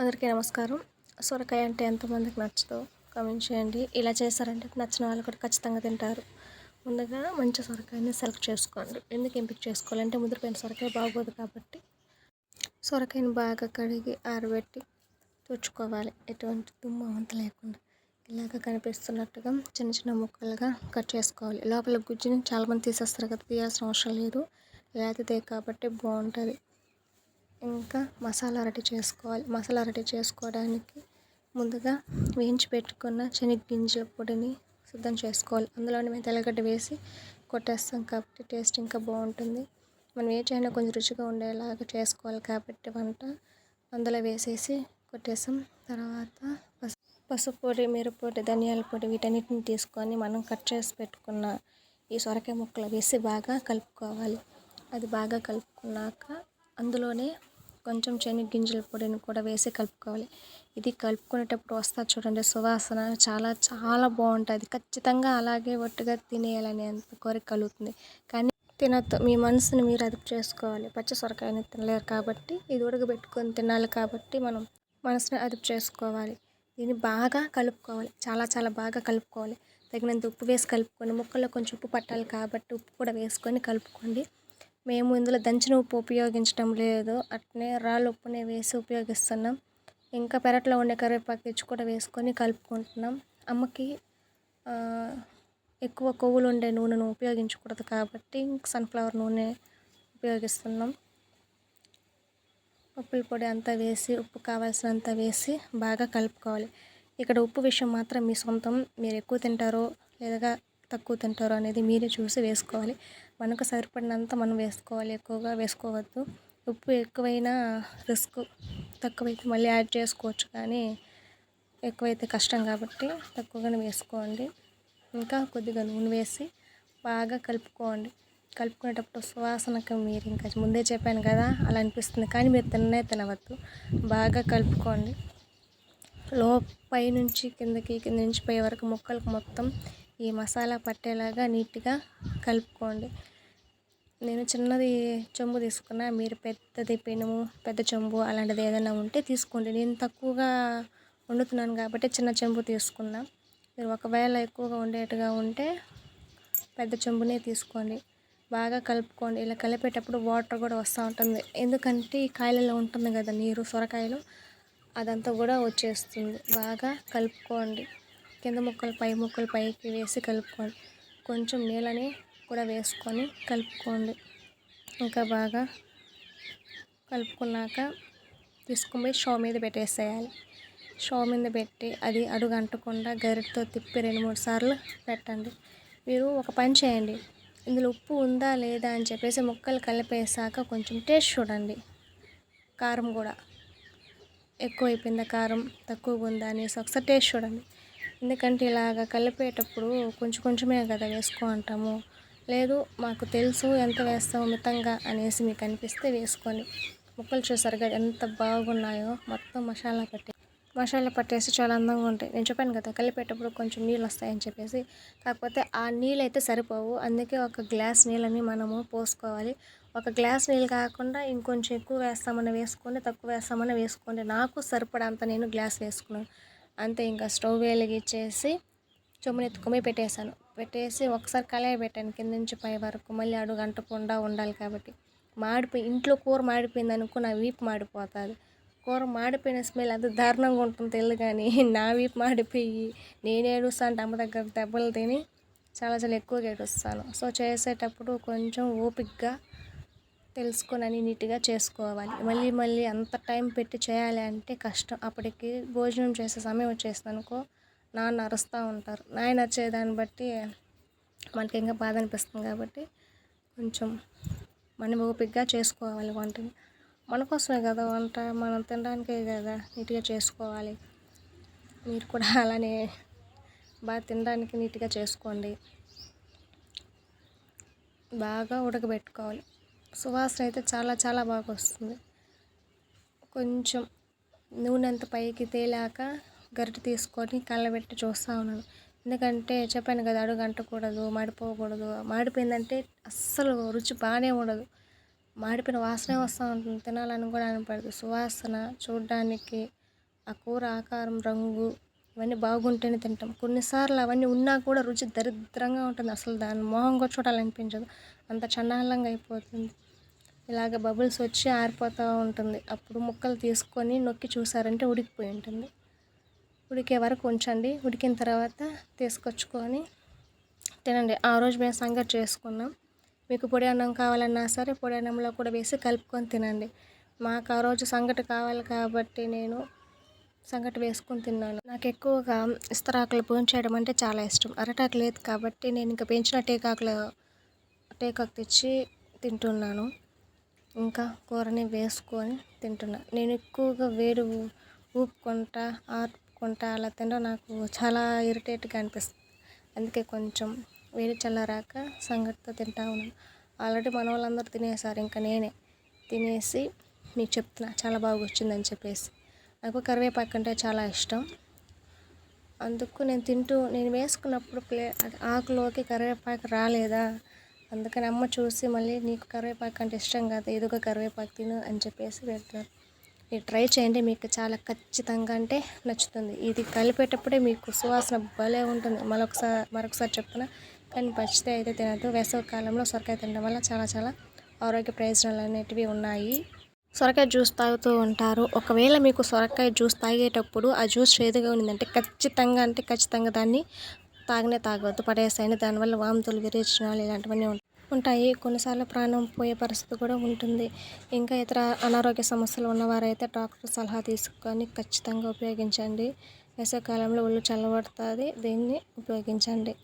అందరికీ నమస్కారం. సొరకాయ అంటే ఎంతమందికి నచ్చదో కమెంట్ చేయండి. ఇలా చేశారంటే నచ్చిన వాళ్ళు కూడా ఖచ్చితంగా తింటారు. ముందుగా మంచి సొరకాయని సెలెక్ట్ చేసుకోండి. ఎందుకు ఎంపిక చేసుకోవాలంటే ముదిరిపోయిన సొరకాయ బాగోదు కాబట్టి సొరకాయని బాగా కడిగి ఆరబెట్టి తుడుచుకోవాలి. ఎటువంటి దుమ్ము అవంత లేకుండా ఇలాగ కనిపిస్తున్నట్టుగా చిన్న చిన్న ముక్కలుగా కట్ చేసుకోవాలి. లోపల గుజ్జుని చాలామంది తీసేస్తారు కదా తీయాల్సిన అవసరం లేదు. లేకపోతే కాబట్టి బాగుంటుంది. ఇంకా మసాలా అరటి చేసుకోవాలి. మసాలా అరటి చేసుకోవడానికి ముందుగా వేయించి పెట్టుకున్న శనగగింజల పొడిని సిద్ధం చేసుకోవాలి. అందులోనే మేము తెల్లగడ్డ వేసి కొట్టేస్తాం కాబట్టి టేస్ట్ ఇంకా బాగుంటుంది. మనం ఏ చైనా కొంచెం రుచిగా ఉండేలాగా చేసుకోవాలి కాబట్టి వంట. అందులో వేసేసి కొట్టేసాం తర్వాత పసుపు పసుపు పొడి మిరపొడి ధనియాల పొడి వీటన్నిటిని తీసుకొని మనం కట్ చేసి పెట్టుకున్న ఈ సొరకాయ ముక్కలు వేసి బాగా కలుపుకోవాలి. అది బాగా కలుపుకున్నాక అందులోనే కొంచెం శనగగింజల పొడిని కూడా వేసి కలుపుకోవాలి. ఇది కలుపుకునేటప్పుడు వస్తా చూడండి సువాసన చాలా చాలా బాగుంటుంది. ఖచ్చితంగా అలాగే ఒట్టుగా తినేయాలని అంత కోరిక కలుగుతుంది. కానీ తినద్దు. మీ మనసుని మీరు అదుపు చేసుకోవాలి. పచ్చ సొరకాయని తినలేరు కాబట్టి ఇది ఉడకబెట్టుకొని తినాలి కాబట్టి మనం మనసుని అదుపు చేసుకోవాలి. దీన్ని బాగా కలుపుకోవాలి. చాలా చాలా బాగా కలుపుకోవాలి. తగినంత ఉప్పు వేసి కలుపుకొని ముక్కల్లో కొంచెం ఉప్పు పట్టాలి కాబట్టి ఉప్పు కూడా వేసుకొని కలుపుకోండి. మేము ఇందులో దంచిన ఉప్పు ఉపయోగించడం లేదు. అట్నే రాళ్ళు ఉప్పునే వేసి ఉపయోగిస్తున్నాం. ఇంకా పెరట్లో ఉండే కరివేపాకు తెచ్చి కూడా వేసుకొని కలుపుకుంటున్నాం. అమ్మకి ఎక్కువ కొవ్వులు ఉండే నూనెను ఉపయోగించకూడదు కాబట్టి సన్ఫ్లవర్ నూనె ఉపయోగిస్తున్నాం. పప్పుల పొడి అంతా వేసి ఉప్పు కావాల్సినంత వేసి బాగా కలుపుకోవాలి. ఇక్కడ ఉప్పు విషయం మాత్రం మీ సొంతం. మీరు ఎక్కువ తింటారో లేదా తక్కువ తింటారో అనేది మీరే చూసి వేసుకోవాలి. మనకు సరిపడినంత మనం వేసుకోవాలి. ఎక్కువగా వేసుకోవద్దు. ఉప్పు ఎక్కువైనా రిస్క్ తక్కువైతే మళ్ళీ యాడ్ చేసుకోవచ్చు. కానీ ఎక్కువైతే కష్టం కాబట్టి తక్కువగానే వేసుకోండి. ఇంకా కొద్దిగా నూనె వేసి బాగా కలుపుకోండి. కలుపుకునేటప్పుడు సువాసనకు మీరు ఇంకా ముందే చెప్పాను కదా అలా అనిపిస్తుంది. కానీ మీరు తిన్నే తినవద్దు. బాగా కలుపుకోండి. లో పైనుంచి కిందకి కింద నుంచి పై వరకు ముక్కలకు మొత్తం ఈ మసాలా పట్టేలాగా నీట్గా కలుపుకోండి. నేను చిన్నది చెంబు తీసుకున్నా మీరు పెద్దది పెనుము పెద్ద చెంబు అలాంటిది ఏదైనా ఉంటే తీసుకోండి. నేను తక్కువగా వండుతున్నాను కాబట్టి చిన్న చెంబు తీసుకున్నా. మీరు ఒకవేళ ఎక్కువగా ఉండేట్టుగా ఉంటే పెద్ద చెంబునే తీసుకోండి. బాగా కలుపుకోండి. ఇలా కలిపేటప్పుడు వాటర్ కూడా వస్తూ ఉంటుంది. ఎందుకంటే ఈ కాయలలో ఉంటుంది కదా నీరు సొరకాయలు అదంతా కూడా వచ్చేస్తుంది. బాగా కలుపుకోండి. కింద ముక్కలు పై ముక్కలు పైకి వేసి కలుపుకోండి. కొంచెం నీళ్ళని కూడా వేసుకొని కలుపుకోండి. ఇంకా బాగా కలుపుకున్నాక తీసుకుని పోయి షో మీద పెట్టేసేయాలి. షో మీద పెట్టి అది అడుగు అంటకుండా గరిటతో తిప్పి రెండు మూడు సార్లు పెట్టండి. మీరు ఒక పని చేయండి. ఇందులో ఉప్పు ఉందా లేదా అని చెప్పేసి ముక్కలు కలిపేసాక కొంచెం టేస్ట్ చూడండి. కారం కూడా ఎక్కువ అయిపోయిందా కారం తక్కువగా ఉందా? అనేసి ఒకసారి టేస్ట్ చూడండి. ఎందుకంటే ఇలాగ కలిపేటప్పుడు కొంచెం కొంచెమే కదా వేసుకో అంటాము. లేదు మాకు తెలుసు ఎంత వేస్తాము మితంగా అనేసి మీకు అనిపిస్తే వేసుకొని ముక్కలు చూసారు కదా ఎంత బాగున్నాయో మొత్తం మసాలా పట్టి మసాలా పట్టేసి చాలా అందంగా ఉంటాయి. నేను చెప్పాను కదా కలిపేటప్పుడు కొంచెం నీళ్ళు వస్తాయని చెప్పేసి. కాకపోతే ఆ నీళ్ళు అయితే సరిపోవు. అందుకే ఒక గ్లాస్ నీళ్ళని మనము పోసుకోవాలి. ఒక గ్లాస్ నీళ్ళు కాకుండా ఇంకొంచెం ఎక్కువ వేస్తామని వేసుకోండి తక్కువ వేస్తామని వేసుకోండి. నాకు సరిపడంత నేను గ్లాస్ వేసుకున్నాను. అంతే ఇంకా స్టవ్ వెలిగించేసి ఎత్తుకొని పెట్టేశాను. పెట్టేసి ఒకసారి కళాయి పెట్టాను. కింద నుంచి పై వరకు మళ్ళీ అడుగు అంటకుండా ఉండాలి కాబట్టి. మాడిపోయి ఇంట్లో కూర మాడిపోయింది అనుకో నా వీపు మాడిపోతుంది. కూర మాడిపోయిన స్మెల్ అది దారుణంగా ఉంటుంది తెలియదు కానీ నా వీపు మాడిపోయి నేను అంటే అమ్మ దగ్గర దెబ్బలు తిని చాలా చాలా ఎక్కువగా ఏడుస్తాను. సో చేసేటప్పుడు కొంచెం ఓపిక్గా తెలుసుకొని అని నీట్గా చేసుకోవాలి. మళ్ళీ మళ్ళీ అంత టైం పెట్టి చేయాలి అంటే కష్టం. అప్పటికి భోజనం చేసే సమయం వచ్చేసింది అనుకో నాన్న అరుస్తూ ఉంటారు. నాయన వచ్చేదాన్ని బట్టి మనకి ఇంకా బాధ అనిపిస్తుంది కాబట్టి కొంచెం మనం ఓపికగా చేసుకోవాలి వంటని. మన కోసమే కదా వంట? మనం తినడానికే కదా నీట్గా చేసుకోవాలి. మీరు కూడా అలానే బాగా తినడానికి నీట్గా చేసుకోండి. బాగా ఉడకబెట్టుకోవాలి. సువాసన అయితే చాలా చాలా బాగా వస్తుంది. కొంచెం నూనె అంత పైకి తేలాక గరిటె తీసుకొని కళ్ళబెట్టి చూస్తూ ఉన్నాను. ఎందుకంటే చెప్పాను కదా అడుగు అంటకూడదు మాడిపోకూడదు. మాడిపోయిందంటే అస్సలు రుచి బాగానే ఉండదు. మాడిపోయిన వాసనే వస్తూ ఉంటుంది. తినాలని కూడా అనిపడదు. సువాసన చూడడానికి ఆ కూర ఆకారం రంగు ఇవన్నీ బాగుంటేనే తింటాం. కొన్నిసార్లు అవన్నీ ఉన్నా కూడా రుచి దరిద్రంగా ఉంటుంది. అసలు దాని మొహం కూడా చూడాలనిపించదు. అంత చండాలంగా అయిపోతుంది. ఇలాగ బబుల్స్ వచ్చి ఆరిపోతూ ఉంటుంది. అప్పుడు ముక్కలు తీసుకొని నొక్కి చూసారంటే ఉడికిపోయి ఉంటుంది. ఉడికే వరకు ఉంచండి. ఉడికిన తర్వాత తీసుకొచ్చుకొని తినండి. ఆ రోజు మేము సంగటి చేసుకున్నాం. మీకు పొడి అన్నం కావాలన్నా సరే పొడి అన్నంలో కూడా వేసి కలుపుకొని తినండి. మాకు ఆ రోజు సంగటి కావాలి కాబట్టి నేను సంగటి వేసుకొని తిన్నాను. నాకు ఎక్కువగా ఇస్తరాకులు పూంచేయడం అంటే చాలా ఇష్టం. అరటాకు లేదు కాబట్టి నేను ఇంకా పెంచిన టేకాకులు టేకాకు తెచ్చి తింటున్నాను. ఇంకా కూరని వేసుకొని తింటున్నాను నేను ఎక్కువగా వేడి ఊపుకుంటా ఆపుకుంటా అలా తినడం నాకు చాలా ఇరిటేట్గా అనిపిస్తుంది అందుకే కొంచెం వేడి చల్లారాక సంగటితో తింటా ఉన్నాను. ఆల్రెడీ మన వాళ్ళందరూ తినేసారు ఇంకా నేనే తినేసి మీకు చెప్తున్నా చాలా బాగా వచ్చిందని చెప్పేసి. నాకు కరివేపాకు అంటే చాలా ఇష్టం. అందుకు నేను తింటూ నేను వేసుకున్నప్పుడు ప్లే అది ఆకులోకి కరివేపాకు రాలేదా? అందుకని అమ్మ చూసి మళ్ళీ నీకు కరివేపాకు అంటే ఇష్టం కదా ఏదో ఒక కరివేపాకు తిను అని చెప్పేసి పెడతారు మీరు ట్రై చేయండి మీకు చాలా ఖచ్చితంగా అంటే నచ్చుతుంది. ఇది కలిపేటప్పుడే మీకు సువాసన భలే ఉంటుంది. మరొకసారి మరొకసారి చెప్తున్నా కానీ పచ్చితే అయితే తినద్దు. వేసవి కాలంలో సొరకాయ తినడం వల్ల చాలా చాలా ఆరోగ్య ప్రయోజనాలు అనేటివి ఉన్నాయి. సొరకాయ జ్యూస్ తాగుతూ ఉంటారు. ఒకవేళ మీకు సొరకాయ జ్యూస్ తాగేటప్పుడు ఆ జ్యూస్ చేదుగా ఉన్నదంటే ఖచ్చితంగా అంటే ఖచ్చితంగా దాన్ని తాగనే తాగవద్దు. పడేసాయని దానివల్ల వాంతులు విరేచనాలు ఇలాంటివన్నీ ఉంటాయి ఉంటాయి. కొన్నిసార్లు ప్రాణం పోయే పరిస్థితి కూడా ఉంటుంది. ఇంకా ఇతర అనారోగ్య సమస్యలు ఉన్నవారైతే డాక్టర్ సలహా తీసుకొని ఖచ్చితంగా ఉపయోగించండి. వేసవికాలంలో ఒళ్ళు చల్లబడుతుంది. దీన్ని ఉపయోగించండి.